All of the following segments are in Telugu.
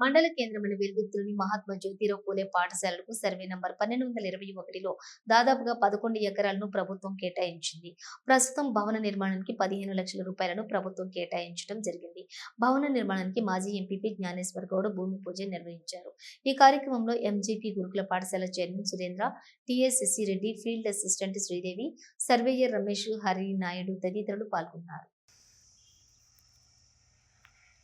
మండల కేంద్రమైన వెలుగుత్తులోని మహాత్మా జ్యోతిరావు పూలే పాఠశాలలకు సర్వే నంబర్ పన్నెండు వందల ఇరవై ఒకటిలో దాదాపుగా పదకొండు ఎకరాలను ప్రభుత్వం కేటాయించింది. ప్రస్తుతం భవన నిర్మాణానికి పదిహేను లక్షల రూపాయలను ప్రభుత్వం కేటాయించడం జరిగింది. భవన నిర్మాణానికి మాజీ ఎంపీపీ జ్ఞానేశ్వర్ గౌడ్ భూమి పూజ నిర్వహించారు. ఈ కార్యక్రమంలో ఎంజీపీ గురుకుల పాఠశాల chairman Surendra TSSC Reddy field assistant Sridevi surveyor Ramesh Hari Naidu తదితరులు పాల్గొన్నారు.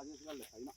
ఉంటున్నాయి సరే అది రాజేష్ గారు పైన